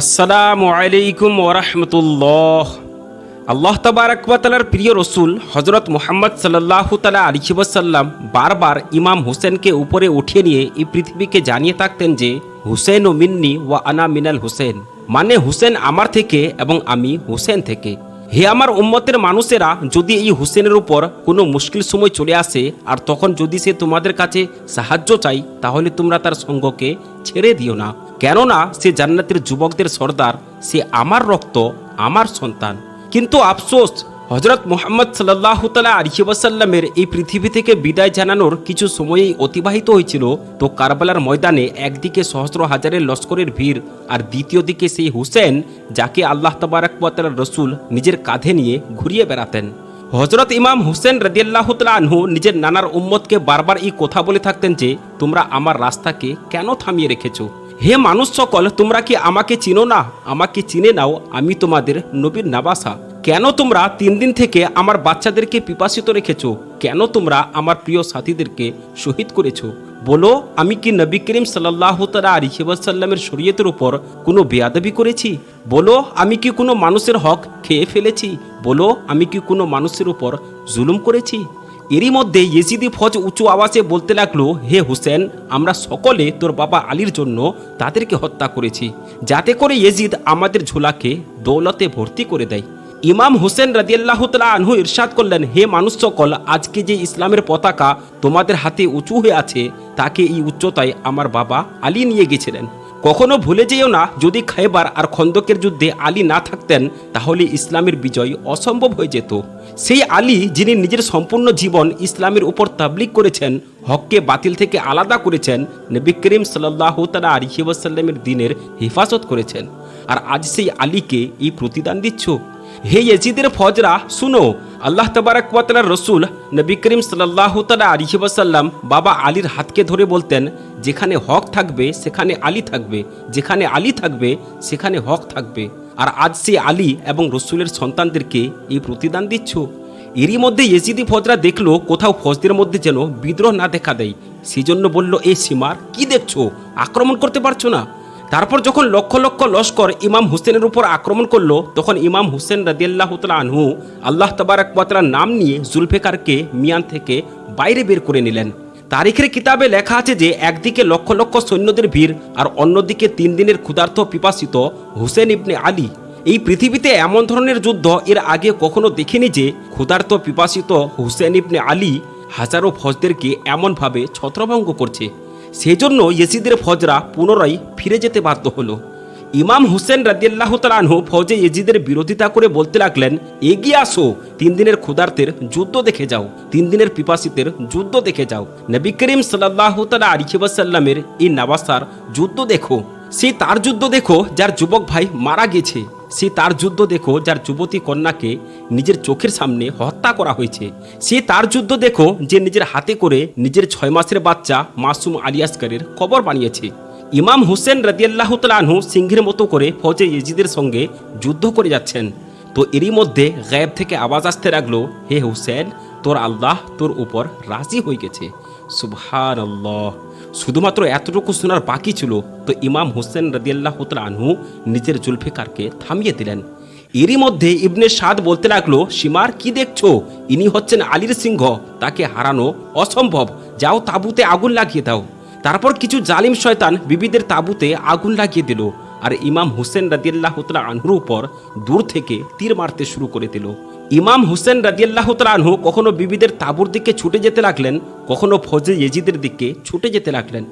আসসালামু আলাইকুম ওরহমতুল্লাহ আল্লাহ তাবারাকালার প্রিয় রসুল হজরত মুহাম্মদ সাল্লাহ তালা আলিবাসাল্লাম বারবার ইমাম হুসেনকে উপরে উঠিয়ে নিয়ে এই পৃথিবীকে জানিয়ে থাকতেন যে হুসেন ও মিন্নি ওয়া আনা মিনাল হুসেন মানে হুসেন আমার থেকে এবং আমি হুসেন থেকে। হে আমার উম্মতের মানুষেরা, যদি এই হুসেনের উপর কোনো মুশকিল সময় চলে আসে, আর তখন যদি সে তোমাদের কাছে সাহায্য চাই তাহলে তোমরা তার সঙ্গকে ছেড়ে দিও না। কেননা সে জান্নাতের যুবকদের সর্দার, সে আমার রক্ত, আমার সন্তান। কিন্তু আফসোস হজরত মোহাম্মদ সাল্লাহ তালা এই পৃথিবী থেকে বিদায় জানানোর কিছু সময়েই অতিবাহিত হয়েছিল, তো কারবালার ময়দানে একদিকে সহস্র হাজারের লস্করের ভিড়, আর দ্বিতীয় দিকে সেই হুসেন, যাকে আল্লাহ তবারকতাল রসুল নিজের কাঁধে নিয়ে ঘুরিয়ে বেড়াতেন। হজরত ইমাম হুসেন রদিয়াল্লাহ আনহু নিজের নানার উম্মতকে বারবার এই কথা বলে থাকতেন যে, তোমরা আমার রাস্তাকে কেন থামিয়ে রেখেছো? হে মানুষ সকল, তোমরা কি আমাকে চিনো না? আমাকে চিনে নাও, আমি তোমাদের নবীর নাবাসা। কেন তোমরা তিন দিন থেকে আমার বাচ্চাদেরকে পিপাসিত রেখেছো? কেন তোমরা আমার প্রিয় সাথীদেরকে শহীদ করেছ? বলো, আমি কি নবী করিম সাল্লাহ তালা আলিহাসাল্লামের শরীয়তের উপর কোনো বেয়াদবি করেছি? বলো, আমি কি কোনো মানুষের হক খেয়ে ফেলেছি? বলো, আমি কি কোনো মানুষের উপর জুলুম করেছি? এরই মধ্যে ইয়েজিদি ফজ উঁচু আওয়াজে বলতে লাগল, হে হুসেন, আমরা সকলে তোর বাবা আলীর জন্য তাদেরকে হত্যা করেছি। যাতে করে ইয়েজিদ আমাদের ঝোলাকে দৌলতে ভর্তি করে দেয়। ইমাম হুসেন রাদিয়াল্লাহ তালা আনহু ইরশাদ করলেন, হে মানুষ সকল, আজকে যে ইসলামের পতাকা তোমাদের হাতে উঁচু হয়ে আছে, তাকে এই উচ্চতায় আমার বাবা আলী নিয়ে গেছিলেন। কখনো ভুলে যেও না, যদি খাইবার আর খন্দকের যুদ্ধে আলী না থাকতেন, তাহলে ইসলামের বিজয় অসম্ভব হয়ে যেত। সেই আলী যিনি নিজের সম্পূর্ণ জীবন ইসলামের উপর তাবলিক করেছেন, হককে বাতিল থেকে আলাদা করেছেন, নবী করিম সাল্লাহ তালা আলিহাসাল্লামের দিনের হেফাজত করেছেন। আর আজ সেই আলীকে এই প্রতিদান দিচ্ছ? হে ইয়েজিদের ফজরা শুনো আল্লাহ তবারক ওয়াতালার রসুল নবী করিম সাল্লাহ তালা আলিহাসাল্লাম বাবা আলীর হাতকে ধরে বলতেন, যেখানে হক থাকবে, সেখানে আলী থাকবে। যেখানে আলী থাকবে, সেখানে হক থাকবে। আর আজ সে আলী এবং রসুলের সন্তানদেরকে এই প্রতিদান দিচ্ছ। এরই মধ্যে ইয়েজিদি ফজরা দেখল কোথাও ফজদের মধ্যে যেন বিদ্রোহ না দেখা দেয়। সেজন্য বলল এই সীমার কি দেখছ? আক্রমণ করতে পারছ না? তারপর যখন লক্ষ লক্ষ লস্কর ইমাম হুসেনের উপর আক্রমণ করল, তখন ইমাম হুসেন রাদিয়াল্লাহ আনহু আল্লাহ তবারকবাতলার নাম নিয়ে জুলফেকারকে মিয়ান থেকে বাইরে বের করে নিলেন। তারিখের কিতাবে লেখা আছে যে, একদিকে লক্ষ লক্ষ সৈন্যদের ভিড় আর অন্যদিকে তিন দিনের ক্ষুধার্ত পিপাসিত হুসেন ইবনে আলী। এই পৃথিবীতে এমন ধরনের যুদ্ধ এর আগে কখনো দেখিনি যে, ক্ষুধার্ত পিপাসিত হুসেন ইবনে আলী হাজারো ফজদেরকে এমনভাবে ছত্রভঙ্গ করছে। সেজন্য ইয়েসিদের ফজরা পুনরায় ফিরে যেতে বাধ্য হলো। ইমাম হুসেন রাদিয়াল্লাহ তালানহু ফৌজে ইজিদের বিরোধিতা করে বলতে লাগলেন, এগিয়ে আসো, তিন দিনের ক্ষুধার্তের যুদ্ধ দেখে যাও, তিন দিনের পিপাসিতের যুদ্ধ দেখে যাও। নবী করিম সাল্লাহ তালা আলিবাসাল্লামের এই নাবাসার যুদ্ধ দেখো। সে তার যুদ্ধ দেখো, যার যুবক ভাই মারা গেছে। সে তার যুদ্ধ দেখো, যার যুবতী কন্যাকে নিজের চোখের সামনে হত্যা করা হয়েছে। সে তার যুদ্ধ দেখো, যে নিজের হাতে করে নিজের ছয় মাসের বাচ্চা মাসুম আলিয়াসকারের কবর বানিয়েছে। ইমাম হুসেন রাদিয়াল্লাহ তালাহু সিংহের মতো করে ফৌজে ইজিদের সঙ্গে যুদ্ধ করে যাচ্ছেন। তো এরই মধ্যে গায়েব থেকে আওয়াজ আসতে লাগল, হে হুসেন, তোর আল্লাহ তোর উপর রাজি হয়ে গেছে। সুবহান আল্লাহ শুধুমাত্র এতটুকু শোনার বাকি ছিল তো ইমাম হুসেন রাদিয়াল্লাহ আনহু নিজের জুলফিকারকে থামিয়ে দিলেন। এরই মধ্যে ইবনে সাদ বলতে লাগল, সীমার কি দেখছ? ইনি হচ্ছেন আলীর সিংহ, তাকে হারানো অসম্ভব। যাও তাঁবুতে আগুন লাগিয়ে দাও। তারপর কিছু জালিম শয়তান বিবিদের তাঁবুতে আগুন লাগিয়ে দিল আর ইমাম হুসেন রাদিয়াল্লাহ তালা আনহুর উপর দূর থেকে তীর মারতে শুরু করে দিল। ইমাম হুসেন রাজিয়াল্লাহ তালাহু কখনো বিবিদের তাঁবুর দিকে ছুটে যেতে লাগলেন, কখনো ফজে ইয়েজিদের দিকে ছুটে যেতে লাগলেন।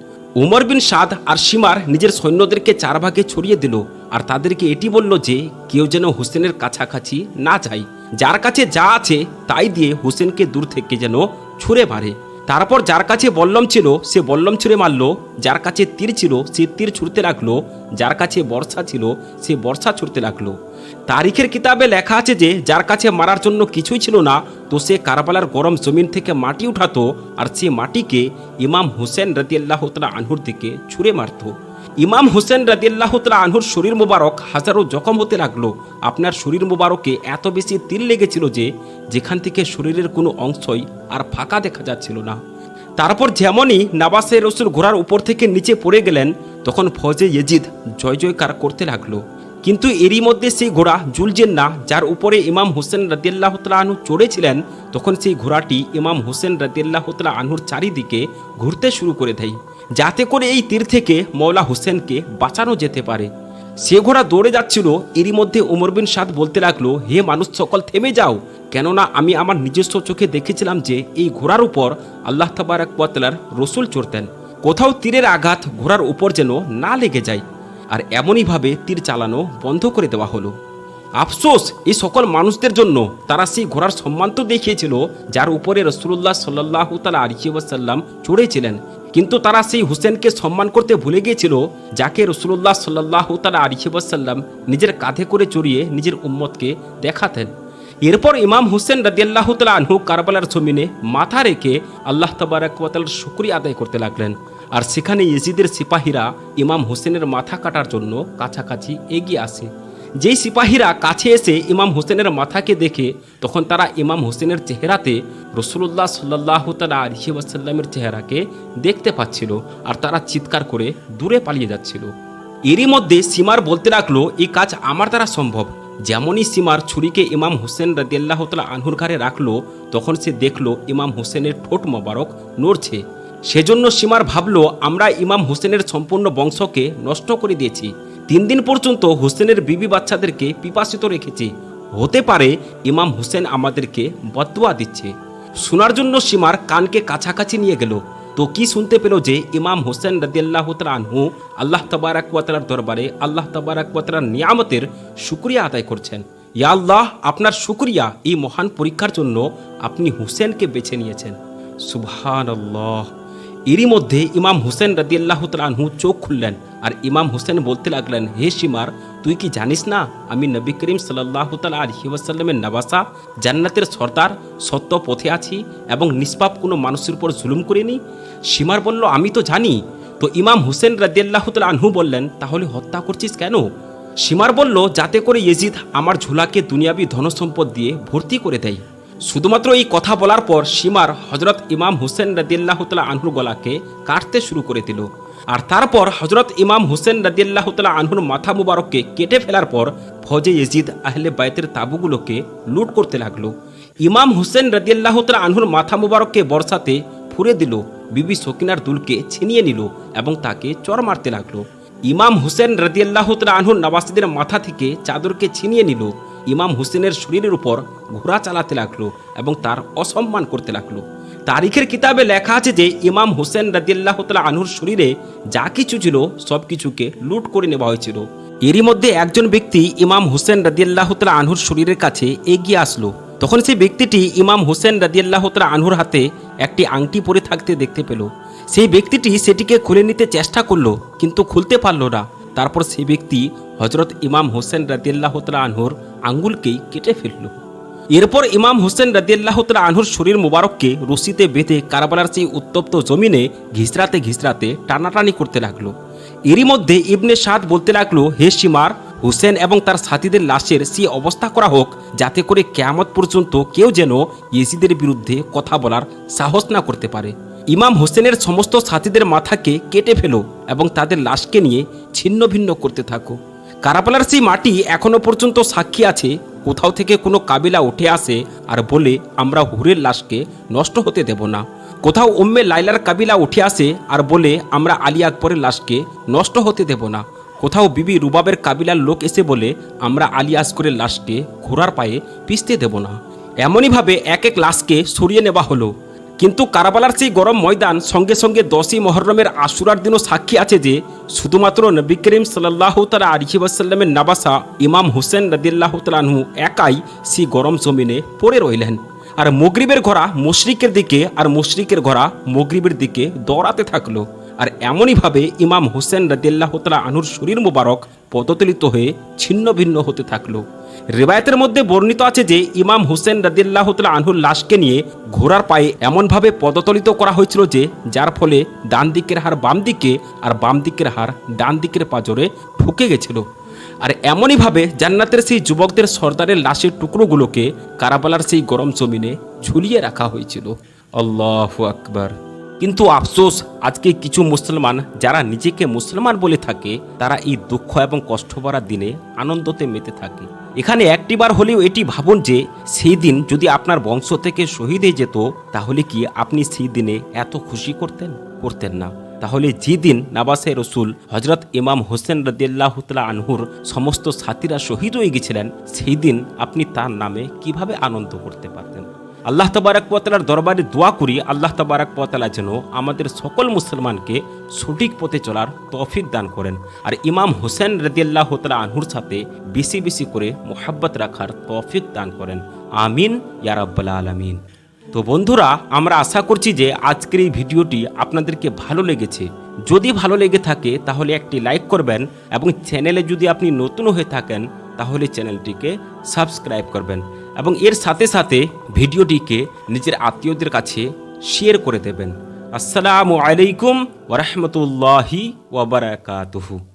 উমর বিন সাদ আর সীমার নিজের সৈন্যদেরকে চার ভাগে ছড়িয়ে দিল আর তাদেরকে এটি বলল যে, কেউ যেন হুসেনের কাছাকাছি না যায়। যার কাছে যা আছে তাই দিয়ে হুসেনকে দূর থেকে যেন ছুঁড়ে মারে। তারপর যার কাছে বল্লম ছিল, সে বল্লম ছুঁড়ে মারল। যার কাছে তীর ছিল, সে তীর ছুঁড়তে লাগল। যার কাছে বর্ষা ছিল, সে বর্ষা ছুঁড়তে লাগল। তারিখের কিতাবে লেখা আছে যে, যার কাছে মারার জন্য কিছুই ছিল না, তো সে কারবালার গরম জমিন থেকে মাটি উঠাতো, আর সে মাটিকে ইমাম হুসেন রতিয়াল্লাহ তালা আনহুর দিকে ছুঁড়ে মারতো। ইমাম হোসেন রাদিয়াল্লাহ তালা আনহুর শরীর মোবারক হাজারো জখম হতে লাগল। আপনার শরীর মোবারকে এত বেশি তিল লেগেছিল যে যেখান থেকে শরীরের কোনো অংশই আর ফাঁকা দেখা যাচ্ছিল না। তারপর যেমনই নাবাসে রসুল ঘোড়ার উপর থেকে নিচে পড়ে গেলেন, তখন ফজে ইয়েজিদ জয় জয়কার করতে লাগল। কিন্তু এরই মধ্যে সেই ঘোড়া জুলজেন না, যার উপরে ইমাম হোসেন রাদিয়াল্লাহ তালা আনহু চড়েছিলেন, তখন সেই ঘোড়াটি ইমাম হোসেন রাদিয়াল্লাহ তালা আনহুর চারিদিকে ঘুরতে শুরু করে দেয়। যাতে করে এই তীর থেকে মৌলা হোসেনকে বাঁচানো যেতে পারে। সে ঘোড়া দৌড়ে যাচ্ছিল, এরই মধ্যে ওমর বিন সাদ বলতে লাগল, হে মানুষ, সকল থেমে যাও। কেননা আমি আমার নিজস্ব চোখে দেখেছিলাম যে এই ঘোড়ার উপর আল্লাহ তাবারাক রসুল চড়তেন। কোথাও তীরের আঘাত ঘোড়ার উপর যেন না লেগে যায়। আর এমনইভাবে তীর চালানো বন্ধ করে দেওয়া হলো। আফসোস, এই সকল মানুষদের জন্য। তারা সেই ঘোড়ার সম্মান তো দেখিয়েছিল, যার উপরে রসুল্লাহ সাল্লাহ তালা আলিবাসাল্লাম চড়েছিলেন। কিন্তু তারা সেই হুসেনকে সম্মান করতে ভুলে গিয়েছিল, যাকে রসুল্লাহ সাল্লাহ তালা আলিবাসাল্লাম নিজের কাঁধে করে চড়িয়ে নিজের উম্মতকে দেখাতেন। এরপর ইমাম হুসেন রাদিয়াল্লাহ তালা আনহু কারবালার জমিনে মাথা রেখে আল্লাহ তবারকাল শুক্রিয়া আদায় করতে লাগলেন। আর সেখানে ইয়েজিদের সিপাহীরা ইমাম হোসেনের মাথা কাটার জন্য কাছাকাছি এগিয়ে আসে। যেই সিপাহীরা কাছে এসে ইমাম হোসেনের মাথাকে দেখে, তখন তারা ইমাম হোসেনের চেহারাতে রসুল্লাহ সাল্লাহ তালা আলহি চেহারাকে দেখতে পাচ্ছিল আর তারা চিৎকার করে দূরে পালিয়ে যাচ্ছিল। এরই মধ্যে সীমার বলতে লাগল, এই কাজ আমার দ্বারা সম্ভব। যেমনই সীমার ছুরিকে ইমাম হোসেন রাদিয়াল্লাহ তালা আনহুর ঘাড়ে রাখল, তখন সে দেখল ইমাম হোসেনের ঠোঁট মোবারক নড়ছে। সেজন্য সীমার ভাবলো, আমরা ইমাম হোসেনের সম্পূর্ণ বংশকে নষ্ট করে দিয়েছি। তিন দিন পর্যন্ত হোসেনের বিবি বাচ্চাদেরকে পিপাসিত রেখেছি। হতে পারে ইমাম হোসেন আমাদেরকে বদুয়া দিচ্ছে। শোনার জন্য সীমার কানকে কাছাকাছি নিয়ে গেল। তো কি শুনতে পেল যে ইমাম হোসেন রদিয়াল্লাহ আনহু আল্লাহ তবারাকালার দরবারে আল্লাহ তবারাকালার নিয়ামতের শুক্রিয়া আদায় করছেন। ইয়া আল্লাহ, আপনার শুক্রিয়া এই মহান পরীক্ষার জন্য আপনি হুসেনকে বেছে নিয়েছেন। সুবহান আল্লাহ এরই মধ্যে ইমাম হুসেন রাদিয়াল্লাহ আনহু চোখ খুললেন। আর ইমাম হুসেন বলতে লাগলেন, হে সীমার তুই কি জানিস না আমি নবী করিম সাল্লাহ তাল আলহি ওয়াসাল্লামের নবাসা, জান্নাতের সর্দার, সত্য পথে আছি এবং নিষ্পাপ কোনো মানুষের উপর জুলুম করিনি? সীমার বলল, আমি তো জানি। তো ইমাম হুসেন রাদিয়াল্লাহ তাল আনহু বললেন, তাহলে হত্যা করছিস কেন? সীমার বলল, যাতে করে ইয়েজিদ আমার ঝুলাকে দুনিয়াবি ধনসম্পদ দিয়ে ভর্তি করে দেয়। শুধুমাত্র এই কথা বলার পর সীমার হজরত ইমাম হুসেন রাদিয়াল্লাহ তালা আনহুর গলাকে কাটতে শুরু করে দিল। আর তারপর হজরত ইমাম হুসেন রাদিয়াল্লাহ তালা আনহুর মাথা মুবারককে কেটে ফেলার পর ফজে ইজিদ আহলে বাইতের তাবুগুলোকে লুট করতে লাগল। ইমাম হুসেন রাদিয়াল্লাহ তালা আনহুর মাথা মুবারককে বর্ষাতে ফুরে দিল, বিবি সকিনার দুলকে ছিনিয়ে নিল এবং তাকে চর মারতে লাগল। ইমাম হুসেন রাদিয়াল্লাহ আনহুর নবাসীদের মাথা থেকে চাদরকে ছিনিয়ে নিল। ইমাম হুসেনের শরীরের উপর ঘোড়া চালাতে লাগল এবং তার অসম্মান করতে লাগল। তারিখের কিতাবে লেখা আছে যে ইমাম হুসেন রাদিয়াল্লাহ তালা আনহুর শরীরে যা কিছু ছিল, সব কিছুকে লুট করে নেওয়া হয়েছিল। এরই মধ্যে একজন ব্যক্তি ইমাম হুসেন রাদিয়াল্লাহ তালা আনহুর শরীরের কাছে এগিয়ে আসলো। তখন সেই ব্যক্তিটি ইমাম হুসেন রাদিয়াল্লাহ তালা আনহুর হাতে একটি আংটি পরে থাকতে দেখতে পেল। সেই ব্যক্তিটি সেটিকে খুলে নিতে চেষ্টা করল, কিন্তু খুলতে পারল না। তারপর সেই ব্যক্তি হজরত ইমাম হোসেন রাদিয়াল্লাহ তালা আনহুর আঙ্গুলকেই কেটে ফেলল। এরপর ইমাম হোসেন রাদিয়াল্লাহ আনহুর শরীর মুবারককে রশিতে বেঁধে কারবালার সেই উত্তপ্ত জমিনে ঘিসরাতে ঘিসরাতে টানাটানি করতে লাগল। এরই মধ্যে ইবনে সাদ বলতে লাগল, হে সীমার হুসেন এবং তার সাথীদের লাশের সেই অবস্থা করা হোক, যাতে করে কেয়ামত পর্যন্ত কেউ যেন ইয়েসিদের বিরুদ্ধে কথা বলার সাহস না করতে পারে। ইমাম হোসেনের সমস্ত সাথীদের মাথাকে কেটে ফেলো এবং তাদের লাশকে নিয়ে ছিন্ন ভিন্ন করতে থাকো। কারাপালার সেই মাটি এখনও পর্যন্ত সাক্ষী আছে কোথাও থেকে কোনো কাবিলা উঠে আসে আর বলে, আমরা হুরের লাশকে নষ্ট হতে দেব না। কোথাও উম্মে লাইলার কাবিলা উঠে আসে আর বলে, আমরা আলী আকবরের লাশকে নষ্ট হতে দেব না। কোথাও বিবি রুবাবের কাবিলার লোক এসে বলে, আমরা আলী আসগরের লাশকে ঘোড়ার পায়ে পিষতে দেব না। এমনইভাবে এক এক লাশকে সরিয়ে নেওয়া হলো। কিন্তু কারাবালার সেই গরম ময়দান সঙ্গে সঙ্গে দশই মহরমের আশুরার দিনও সাক্ষী আছে যে শুধুমাত্র নবী করিম সাল্লাহ তালা আলহি ওয়াসাল্লামের নাবাসা ইমাম হুসেন রদিল্লাহ তালাহু একাই সেই গরম জমিনে পড়ে রইলেন। আর মগরিবের ঘোড়া মুশরিকের দিকে আর মুশরিকের ঘোড়া মগরিবের দিকে দৌড়াতে থাকল। আর এমনইভাবে ইমাম হুসেন রদিল্লাহ তালা আনুর শরীর মুবারক পদতলিত হয়ে ছিন্ন ভিন্ন হতে থাকল। রেবায়তের মধ্যে বর্ণিত আছে যে ইমাম হুসেন রদিল্লাহ আনহুর লাশকে নিয়ে ঘোড়ার পায়ে এমনভাবে পদতলিত করা হয়েছিল যে, যার ফলে ডান দিকের হার বাম দিকে আর বাম দিকের হার ডান দিকের পাজরে ঢুকে গেছিল। আর এমনইভাবে জান্নাতের সেই যুবকদের সর্দারের লাশের টুকরোগুলোকে কারাবালার সেই গরম জমিনে ঝুলিয়ে রাখা হয়েছিল। আল্লাহ আকবার। কিন্তু আফসোস, আজকে কিছু মুসলমান যারা নিজেকে মুসলমান বলে থাকে, তারা এই দুঃখ এবং কষ্ট ভরা দিনে আনন্দতে মেতে থাকে। এখানে একটিবার হলেও এটি ভাবুন যে, সেই দিন যদি আপনার বংশ থেকে শহীদ হয়ে যেত, তাহলে কি আপনি সেই দিনে এত খুশি করতেন? করতেন না। তাহলে যেদিন নাবাসে রসুল হজরত ইমাম হোসেন রদিয়াল্লাহ তালা আনহুর সমস্ত সাথীরা শহীদ হয়ে গেছিলেন, সেই দিন আপনি তার নামে কীভাবে আনন্দ করতে পারতেন? আল্লাহ তবারক পতালার দরবারে দোয়া করি, আল্লাহ তবারক পতালা যেন আমাদের সকল মুসলমানকে সঠিক পথে চলার তৌফিক দান করেন। আর ইমাম হোসেন রদিয়াল্লাহ তালা আনহুর সাথে বেশি বেশি করে মোহাব্বত রাখার তৌফিক দান করেন। আমিন ইয়ারাব্বাল আলমিন। তো বন্ধুরা, আমরা আশা করছি যে আজকের এই ভিডিওটি আপনাদেরকে ভালো লেগেছে। যদি ভালো লেগে থাকে, তাহলে একটি লাইক করবেন এবং চ্যানেলে যদি আপনি নতুন হয়ে থাকেন, তাহলে চ্যানেলটিকে সাবস্ক্রাইব করবেন। এবং এর সাথে সাথে ভিডিওটিকে নিজের আত্মীয়দের কাছে শেয়ার করে দেবেন। আসসালামু আলাইকুম ওরহমতুল্লাহি ওবরাকাতুহু